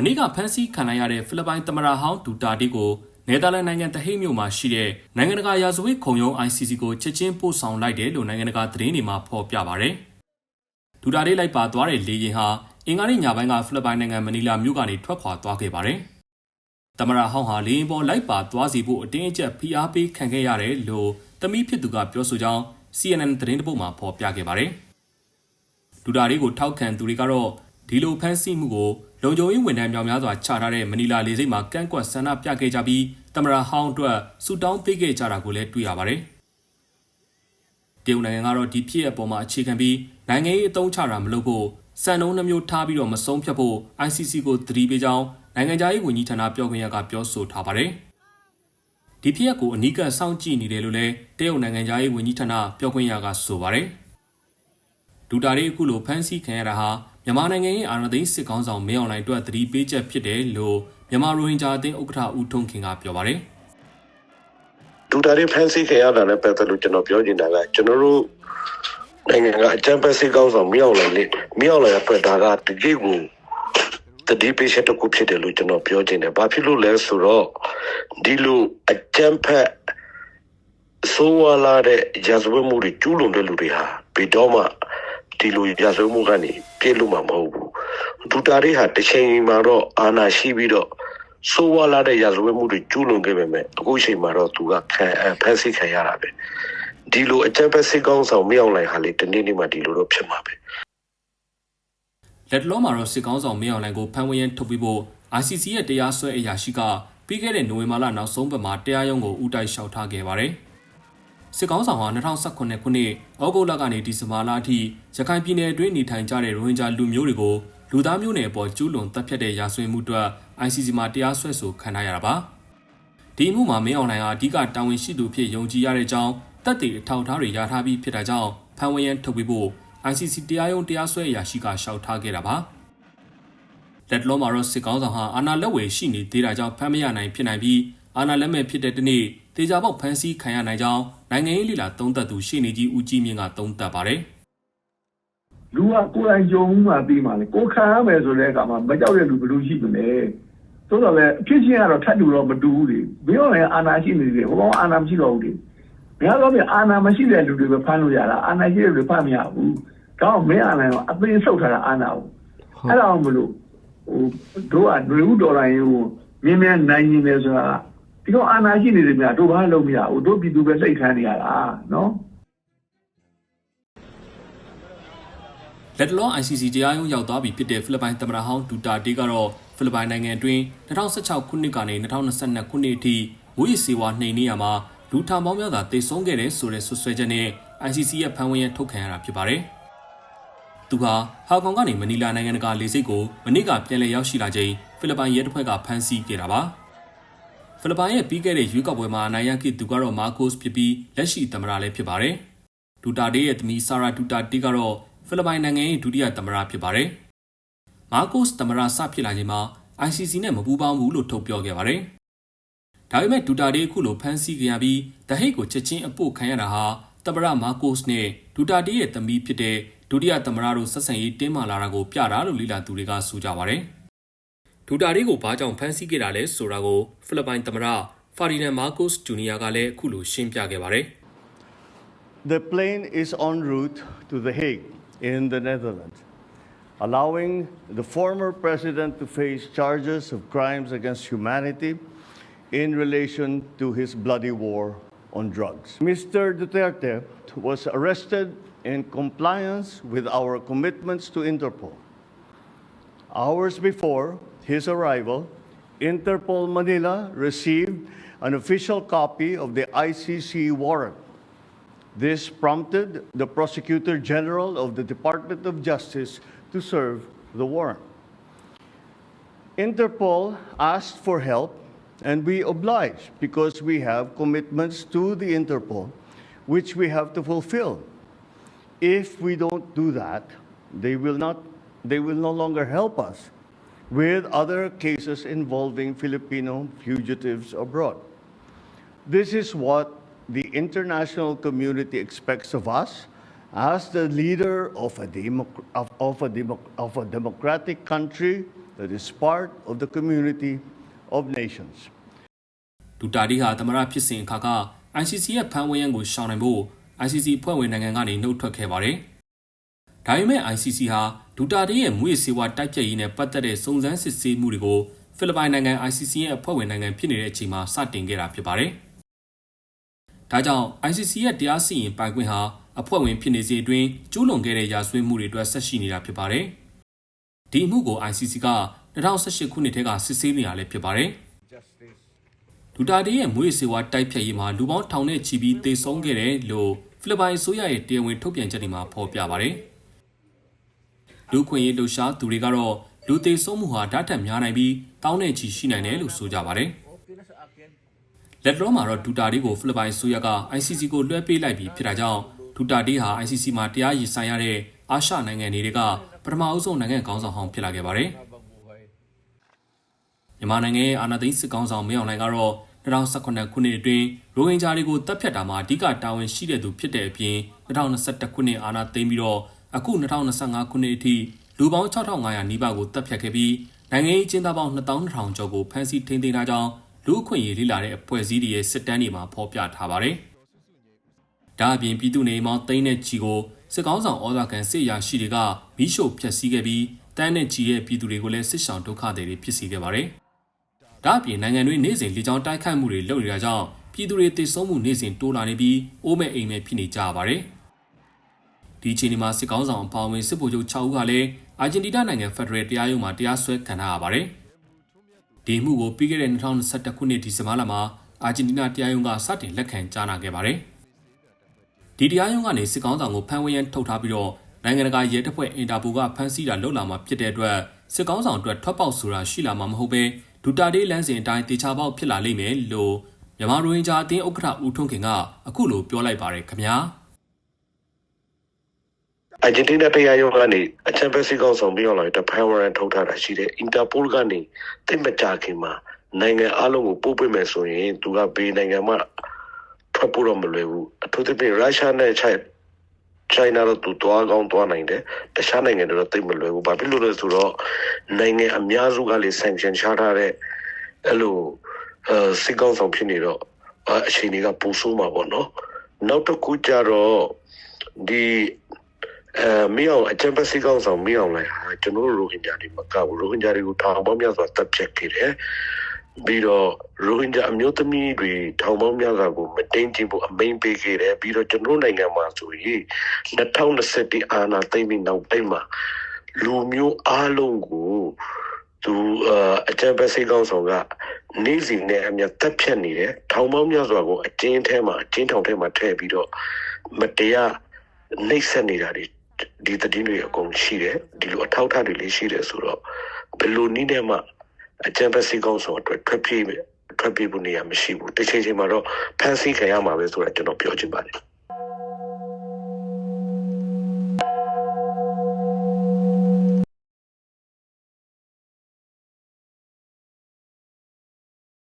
မနေ့ကဖမ်းဆီးခံလိုက်ရတဲ့ဖိလစ်ပိုင်သမ္မတဟောင်းဒူတာတီကိုနယ်သာလန်နိုင်ငံတဟိတ်မြို့မှာရှိတဲ့နိုင်ငံတကာရာဇဝတ်ခုံရုံး ICC ကိုချက်ချင်းပို့ဆောင်လိုက်တယ်လို့နိုင်ငံတကာသတင်းတွေမှာဖော်ပြပါဗျ။ဒူတာတီလိုက်ပါသွားတဲ့လေယာဉ်ဟာအင်္ဂါနေ့ညပိုင်းကဖိလစ်ပိုင်နိုင်ငံမနီလာမြို့ကနေထွက်ခွာသွားခဲ့ပါတယ်။သမ္မတဟောင်းဟာလေယာဉ်ပေါ်လိုက်ပါသွားစီဖို့အတင်းအကျပ်ဖိအားပေးခံခဲ့ရတယ်လို့သမီးဖြစ်သူကပြောဆိုကြောင်း CNN သတင်းတပုတ်မှာဖော်ပြခဲ့ပါတယ်။ဒူတာတီကိုထောက်ခံသူတွေကတော့ ဒီလိုဖမ်းဆီးမှုကိုလုံခြုံရေးဝန်ထမ်းများများစွာချထားတဲ့မနီလာလေဆိပ်မှာကန့်ကွက်ဆန္ဒပြခဲ့ကြပြီးတမရဟောင်းအတွက်ဆူတောင်းပေးခဲ့ကြတာကိုလည်းတွေ့ရပါတယ်။တရုတ်နိုင်ငံကတော့ဒီဖြစ်အပေါ်မှာအခြေခံပြီးနိုင်ငံရေးအသုံးချတာမလုပ်ဖို့စံနှုန်းနှမျိုးထားပြီးတော့မဆုံးဖြတ်ဖို့ ICC ကိုသတိပေးကြောင်းနိုင်ငံခြားရေးဝန်ကြီးဌာနပြောခွင့်ရကပြောဆိုထားပါတယ်။ဒီဖြစ်အကိုအနီးကပ်စောင့်ကြည့်နေတယ်လို့လည်းတရုတ်နိုင်ငံခြားရေးဝန်ကြီးဌာနပြောခွင့်ရကဆိုပါတယ်။ဒူတာရီအခုလိုဖမ်းဆီးခံရတာဟာ မြန်မာနိုင်ငံရဲ့အာဏာသိမ်းစစ်ကောင်ဆောင်မင်းအောင်လှိုင်အတွက်သတိပေးချက်ဖြစ်တယ်လို့မြန်မာရိုဟင်ဂျာအသင်းဥက္ကဋ္ဌဦးထုံးခင်ကပြောပါတယ်ဒူတာရီဖန်စီခင်ရတာလည်းပတ်သက်လို့ကျွန်တော်ပြောချင်တာကကျွန်တော်တို့နိုင်ငံကအကြံပေးစိတ်ကောင်းဆောင်မြောက်လာလေမြောက်လာရပတ်တာကတကယ်ကိုတတိပိချက်တစ်ခုဖြစ်တယ်လို့ကျွန်တော်ပြောချင်တယ်။ဘာဖြစ်လို့လဲဆိုတော့ဒီလိုအကြံဖက်ဆိုးဝါးလာတဲ့ရာဇဝတ်မှုတွေကျူးလွန်တဲ့လူတွေဟာဘယ်တော့မှ ဒီလိုရာဇဝတ်မှုကနေပြစ်လို့မှမဟုတ်ဘူး။ဒူတာရီဟာတစ်ချိန်မှာတော့အာဏာရှိပြီးတော့ဆိုးဝါးလာတဲ့ရာဇဝတ်မှုတွေကျူးလွန်ခဲ့ပေမဲ့အခုချိန်မှာတော့သူကခံဖန်ဆီးခံရတာပဲ။ဒီလိုအကြံဖက်စိတ်ကောင်းဆောင်မြောက်လိုက်ဟာလေတနေ့နေ့မှဒီလိုတော့ဖြစ်မှာပဲ။။လက်တလုံးမှာတော့စစ်ကောင်ဆောင်မင်းအောင်လှိုင်ကိုဖမ်းဝရမ်းထုတ်ပြီးဖို့ ICC ရဲ့တရားစွဲအရာရှိကပြီးခဲ့တဲ့နိုဝင်ဘာလနောက်ဆုံးပတ်မှာတရားရုံးကိုဦးတိုက်လျှောက်ထားခဲ့ပါတယ်။ စစ်ကောင်ဆောင်ဟာ2018ခုနှစ်ဩဂုတ်လကနေဒီဇင်ဘာလအထိရခိုင်ပြည်နယ်အတွင်းနေထိုင်ကြတဲ့ရိုဟင်ဂျာလူမျိုးတွေကိုလူသားမျိုးနွယ်အပေါ်ကျူးလွန်တပ်ဖြတ်တဲ့ရာဇဝတ်မှုအတွက် ICC မှာတရားစွဲဆိုခံထားရတာပါ။ဒီမှုမှာမင်းအောင်လှိုင်ဟာအဓိကတာဝန်ရှိသူဖြစ်ယုံကြည်ရတဲ့အကြောင်းတပ်တွေအထောက်အထားတွေရထားပြီးဖြစ်တာကြောင့်ဖမ်းဝရမ်းထုတ်ပြီးဖို့ ICC တရားရုံးတရားစွဲအရာရှိကလျှောက်ထားခဲ့တာပါ။လက်တလုံးမှာတော့စစ်ကောင်းဆောင်ဟာအာဏာလက်ဝယ်ရှိနေသေးတာကြောင့်ဖမ်းမရနိုင်ဖြစ်နိုင်ပြီး အာဏာလက်မဲ့ဖြစ်တဲ့တနေ့တေချာပေါက်ဖမ်းဆီးခံရနိုင်ကြောင်းနိုင်ငံရေးလှိလာသုံးသပ်သူရှေ့နေကြီးဦးကြီးမြင့်ကသုံးသပ်ပါတယ်။လူကကိုယ်တိုင်ကြုံမှပြီးမှလေကိုယ်ခံရမယ်ဆိုတဲ့အခါမှာမကြောက်တဲ့လူဘယ်လိုရှိမလဲသို့တော်လည်းအဖြစ်ချင်းကတော့ထပ်တူတော့မတူဘူးလေဘယ်တော့လဲအာနာရှိနေတယ်ဟိုကောင်အာနာမရှိတော့ဘူးလေများတော့ပြအာနာမရှိတဲ့လူတွေပဲဖမ်းလို့ရတာအာနာရှိတဲ့လူတွေဖမ်းမရဘူးကောင်းမင်းအာနာကအသိဆုတ်ထားတာအာနာကိုအဲ့ဒါမလို့ဟိုတို့ကຫນွေဥဒေါ်လာရင်ဟိုမြင်းမြန်းနိုင်နေတယ်ဆိုတာ ဒီကောင်အာနာရှိနေတယ်များတို့ဘာလုပ်မရဘူးတို့ပြည်သူပဲစိတ်ခံနေရတာနော်လက်တလော ICC တရားရုံးရောက်သွားပြီဖြစ်တဲ့ဖိလစ်ပိုင်သမ္မတဟောင်းဒူတာတေးကတော့ဖိလစ်ပိုင်နိုင်ငံအတွင်း2016ခုနှစ်ကနေ2022ခုနှစ်အထိဝိစေဝါနှိမ်နင်းရမှာလူထောင်ပေါင်းများစွာတေဆုံးခဲ့တဲ့ဆိုတဲ့ဆွဆွဲချက်နဲ့ ICC ရဲ့ဖမ်းဝရမ်းထုတ်ခံရတာဖြစ်ပါတယ်။သူဟာဟာကောင်ကနေမနီလာနိုင်ငံတကာလေဆိပ်ကိုမနေ့ကပြန်လည်ရောက်ရှိလာချိန်ဖိလစ်ပိုင်ရဲတပ်ဖွဲ့ကဖမ်းဆီးခဲ့တာပါ။ ဖိလစ်ပိုင်ရဲ့ပြီးခဲ့တဲ့ရွေးကောက်ပွဲမှာအနိုင်ရခဲ့သူကတော့မာကိုစ်ဖြစ်ပြီးလက်ရှိသမ္မတလည်းဖြစ်ပါတယ်။ဒူတာတေးရဲ့သမီးဆာရာဒူတာတေးကတော့ဖိလစ်ပိုင်နိုင်ငံရဲ့ဒုတိယသမ္မတဖြစ်ပါတယ်။မာကိုစ်သမ္မတစဖြစ်လာချိန်မှာ ICC နဲ့မပူးပေါင်းဘူးလို့ထုတ်ပြောခဲ့ပါတယ်။ဒါပေမဲ့ဒူတာတေးအခုလိုဖမ်းဆီးကြရပြီးတဟိတ်ကိုချက်ချင်းအပို့ခံရတာဟာသမ္မတမာကိုစ်နဲ့ဒူတာတေးရဲ့သမီးဖြစ်တဲ့ဒုတိယသမ္မတတို့ဆက်ဆံရေးတင်းမာလာတာကိုပြတာလို့လေ့လာသူတွေကဆိုကြပါတယ်။ ဒူတာတေးကိုဘာကြောင့်ဖမ်းဆီးခဲ့တာလဲဆိုတာကိုဖိလစ်ပိုင်သမ္မတဖာဒီနန်မာကိုစ်ဂျူနီယာကလည်းအခုလိုရှင်းပြခဲ့ပါတယ်။ The plane is en route to The Hague in the Netherlands, allowing the former president to face charges of crimes against humanity in relation to his bloody war on drugs. Mr. Duterte was arrested in compliance with our commitments to Interpol. Hours before his arrival, Interpol Manila received an official copy of the ICC warrant. This prompted the Prosecutor General of the Department of Justice to serve the warrant. Interpol asked for help, and we obliged because we have commitments to the Interpol which we have to fulfill. If we don't do that, they will not they will no longer help us with other cases involving Filipino fugitives abroad. This is what the international community expects of us as the leader of a, democ- of, of a, democ- of a democratic country that is part of the community of nations. ဒူတာတီဟာသမရဖြစ်စဉ်အခါက ICC ရဲ့ဖမ်းဝရမ်းကိုရှောင်နိုင်ဖို့ ICC ဖွဲ့ဝင်နိုင်ငံကနေနှုတ်ထွက်ခဲ့ပါတယ်။ဒါပေမဲ့ ICC ဟာ ဒူတာတီရဲ့မွေးစေဝါတိုက်ဖြတ်ရေးနဲ့ပတ်သက်တဲ့စုံစမ်းစစ်ဆေးမှုတွေကိုဖိလစ်ပိုင်နိုင်ငံ ICC ရဲ့အဖွဲ့ဝင်နိုင်ငံဖြစ်နေတဲ့အချိန်မှာစတင်ခဲ့တာဖြစ်ပါတယ်။ဒါကြောင့် ICC ရဲ့တရားစီရင်ပိုင်ခွင့်ဟာအဖွဲ့ဝင်ဖြစ်နေစေအတွင်းကျူးလွန်ခဲ့တဲ့ရာဇဝတ်မှုတွေအတွက်ဆက်ရှိနေတာဖြစ်ပါတယ်။ဒီအမှုကို ICC က2018ခုနှစ်ထဲကစစ်ဆေးနေတာလည်းဖြစ်ပါတယ်။ဒူတာတီရဲ့မွေးစေဝါတိုက်ဖြတ်ရေးမှာလူပေါင်းထောင်နဲ့ချီပြီးသေဆုံးခဲ့တယ်လို့ဖိလစ်ပိုင်အစိုးရရဲ့တရားဝင်ထုတ်ပြန်ချက်တွေမှာဖော်ပြပါတယ်။ လူခွင့်ရေးလှုပ်ရှားသူတွေကတော့လူသေဆုံးမှုဟာဓာတ်ထက်များနိုင်ပြီးတောင်းနဲ့ချီရှိနိုင်တယ်လို့ဆိုကြပါတယ်။လက်တော်မှာတော့ဒူတာတီကိုဖိလစ်ပိုင်အစိုးရက ICC ကိုလွှဲပေးလိုက်ပြီးဖြစ်တာကြောင့်ဒူတာတီဟာ ICC မှာတရားရင်ဆိုင်ရတဲ့အာရှနိုင်ငံတွေကပထမအဦးဆုံးနိုင်ငံခေါင်းဆောင်ဟောင်းဖြစ်လာခဲ့ပါတယ်။မြန်မာနိုင်ငံရဲ့အာဏာသိမ်းစစ်ကောင်ဆောင်မင်းအောင်လှိုင်ကတော့2018ခုနှစ်အတွင်းရိုဟင်ဂျာတွေကိုတပ်ဖြတ်တာမှာအဓိကတာဝန်ရှိတဲ့သူဖြစ်တဲ့အပြင်2021ခုနှစ်အာဏာသိမ်းပြီးတော့ အခု2025ခုနှစ်အထိလူပေါင်း6500နီးပါးကိုတပ်ဖြတ်ခဲ့ပြီးနိုင်ငံရေးကျင်းသားပေါင်း2200ကျော်ကိုဖမ်းဆီးထိန်းသိမ်းထားကြောင်းလူ့အခွင့်အရေးလေ့လာတဲ့အဖွဲ့အစည်းတွေရဲ့စစ်တမ်းတွေမှာဖော်ပြထားပါတယ်။ဒါအပြင်ပြည်သူနေမောင်းသိန်းနဲ့ချီကိုစစ်ကောင်းဆောင်ဩဇာခံစစ်ရာရှိတွေကမိရှို့ဖျက်ဆီးခဲ့ပြီးတန်းနဲ့ချီရဲ့ပြည်သူတွေကိုလည်းစစ်ဆောင်ဒုက္ခတွေဖြစ်စေခဲ့ပါတယ်။ဒါအပြင်နိုင်ငံတွေနေစဉ်လေကြောင်းတိုက်ခိုက်မှုတွေလုပ်နေတာကြောင့်ပြည်သူတွေတိတ်ဆုံးမှုနေစဉ်တိုးလာနေပြီးအိုးမဲ့အိမ်မဲ့ဖြစ်နေကြရပါတယ်။ ဒီအချိန်ဒီမှာစစ်ကောင်းဆောင်အပါအဝင်စစ်ဗိုလ်ချုပ်6ဦးကလည်းအာဂျင်တီးနားနိုင်ငံဖက်ဒရယ်တရားရုံးမှာတရားစွဲခံထားရပါတယ်။ဒီမှုကိုပြီးခဲ့တဲ့2021ခုနှစ်ဒီဇင်ဘာလမှာအာဂျင်တီးနားတရားရုံးကစတင်လက်ခံကြားနာခဲ့ပါတယ်။ဒီတရားရုံးကနေစစ်ကောင်းဆောင်ကိုဖမ်းဝရမ်းထုတ်ထားပြီးတော့နိုင်ငံတကာရဲတပ်ဖွဲ့အင်တာပိုကဖမ်းဆီးတာလုပ်လာမှာဖြစ်တဲ့အတွက်စစ်ကောင်းဆောင်အတွက်ထွက်ပေါက်ဆိုတာရှိလာမှာမဟုတ်ဘဲဒူတာတေးလမ်းစဉ်အတိုင်းတေချာပေါက်ဖြစ်လာလိမ့်မယ်လို့မြန်မာရိုဟင်ဂျာအသင်းဥက္ကဋ္ဌဦးထွန်းခင်ကအခုလိုပြောလိုက်ပါတယ်ခင်ဗျာ အာဂျင်တီးနားတရားရုံးကနေအချမ်းဖက်စစ်ကောင်ဆောင်ပြီးတော့လာတဲ့ဖန်ဝရန်ထုတ်ထားတာရှိတယ်အင်တာပိုကနေတိတ်မကြခင်မှာနိုင်ငံအလုံးကိုပို့ပေးမယ်ဆိုရင်သူကဘေးနိုင်ငံမှာထွက်ဖို့တော့မလွယ်ဘူးအထူးသဖြင့်ရုရှားနဲ့ချိုင်ချိုင်းနာတော့သူတွားကောင်းတွားနိုင်တယ်တခြားနိုင်ငံတွေတော့တိတ်မလွယ်ဘူးဘာဖြစ်လို့လဲဆိုတော့နိုင်ငံအများစုကလေ sanction ချထားတဲ့အဲ့လိုအဲစစ်ကောင်ဆောင်ဖြစ်နေတော့အဲအချိန်တွေကပူဆိုးမှာပေါ့နော်နောက်တစ်ခုကျတော့ဒီ အဲမြောင်အချမ်းပစီကောင်ဆောင်မြောင်လိုက်ဟာကျွန်တော်တို့ရိုဟင်ဂျာတွေမကဘူးရိုဟင်ဂျာတွေကိုထောင်ပေါင်းများစွာတပ်ဖြတ်ခဲ့တယ်ပြီးတော့ရိုဟင်ဂျာအမျိုးသမီးတွေထောင်ပေါင်းများစွာကိုမတိန်ကျင်ဖို့အမိန်ပေးခဲ့တယ်ပြီးတော့ကျွန်တော်နိုင်ငံမှာဆိုရင်2021အာဏာသိမ်းပြီးနောက်ပိုင်းမှာလူမျိုးအားလုံးကိုသူအချမ်းပစီကောင်ဆောင်ကနေ့စဉ်နဲ့အမြတ်တပ်ဖြတ်နေတယ်ထောင်ပေါင်းများစွာကိုအကျဉ်းထဲမှာအကျဉ်းထောင်ထဲမှာထည့်ပြီးတော့မတရားနှိပ်စက်နေတာတွေ ဒီတည်င်းတွေအကုန်ရှိတယ်ဒီလိုအထောက်အထားတွေလေးရှိတယ်ဆိုတော့ဘယ်လိုနည်းနဲ့မှအကြံဖက်စီကောင်းဆောင်အတွက်ထွက်ပြေးမယ်ထွက်ပြေးဖို့နေရာမရှိဘူးတစ်ချိန်ချိန်မှာတော့ဖန်ဆီးခံရမှာပဲဆိုတာကျွန်တော်ပြောချင်ပါတယ်